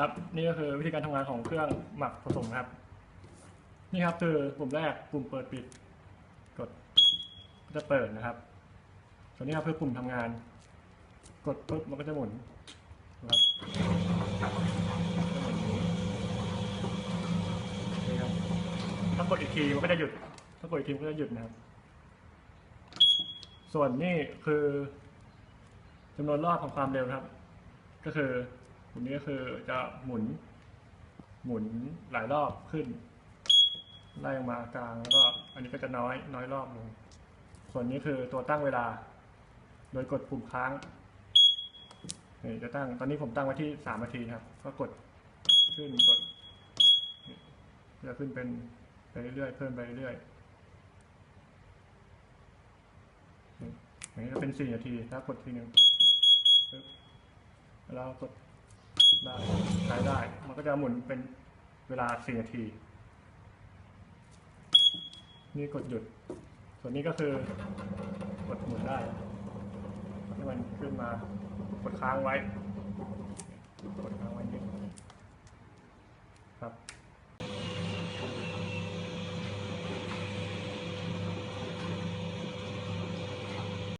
ครับนี่ก็คือวิธีการทำงานของเครื่องหมักผสมครับ นี่ครับคือปุ่มแรกปุ่มเปิดปิด กดก็จะเปิดนะครับส่วนนี้ครับคือปุ่มทำงาน กดปุ๊บมันก็จะหมุนนะครับนี่ครับถ้ากดอีกทีมันก็จะหยุด ถ้ากดอีกทีมันก็จะหยุดนะครับ ส่วนนี่คือจำนวนรอบของความเร็วครับ ก็คือ ปุ่มนี้ก็คือจะหมุน หมุนหลายรอบขึ้น ไล่ลงมากลางแล้วก็อันนี้ก็จะน้อยน้อยรอบลง ส่วนนี้คือตัวตั้งเวลา โดยกดปุ่มค้างนี่จะตั้งตอนนี้ผมตั้งไว้ที่สามนาทีครับ ก็กดขึ้นกดจะขึ้นเป็นไปเรื่อยๆเพิ่มไปเรื่อยๆอย่างนี้ก็เป็นสี่นาทีแล้วกดทีหนึ่งแล้วกด ได้ใช้ได้ มันก็จะหมุนเป็นเวลา4นาที นี่กดหยุด ส่วนนี้ก็คือกดหมุนได้ที่มันขึ้นมากดค้างไว้ กดค้างไว้นิดครับ